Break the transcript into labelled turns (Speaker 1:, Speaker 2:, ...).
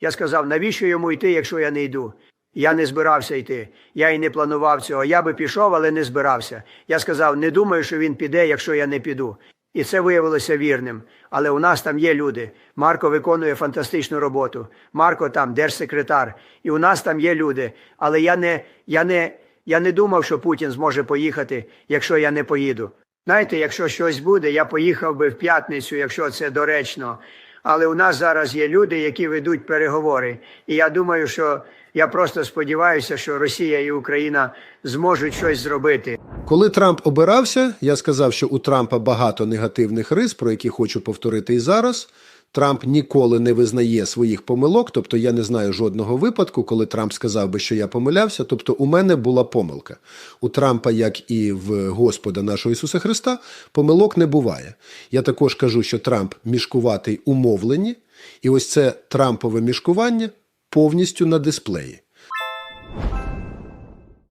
Speaker 1: Я сказав, навіщо йому йти, якщо я не йду? Я не збирався йти. Я і не планував цього. Я би пішов, але не збирався. Я сказав, не думаю, що він піде, якщо я не піду. І це виявилося вірним. Але у нас там є люди. Марко виконує фантастичну роботу. Марко там держсекретар. І у нас там є люди. Але я не, я не, я не думав, що Путін зможе поїхати, якщо я не поїду. Знаєте, якщо щось буде, я поїхав би в п'ятницю, якщо це доречно. Але у нас зараз є люди, які ведуть переговори. І я думаю, що я просто сподіваюся, що Росія і Україна зможуть щось зробити.
Speaker 2: Коли Трамп обирався, я сказав, що у Трампа багато негативних рис, про які хочу повторити і зараз. Трамп ніколи не визнає своїх помилок, тобто я не знаю жодного випадку, коли Трамп сказав би, що я помилявся. Тобто, у мене була помилка. У Трампа, як і в Господа нашого Ісуса Христа, помилок не буває. Я також кажу, що Трамп мішкуватий умовлені, і ось це Трампове мішкування повністю на дисплеї.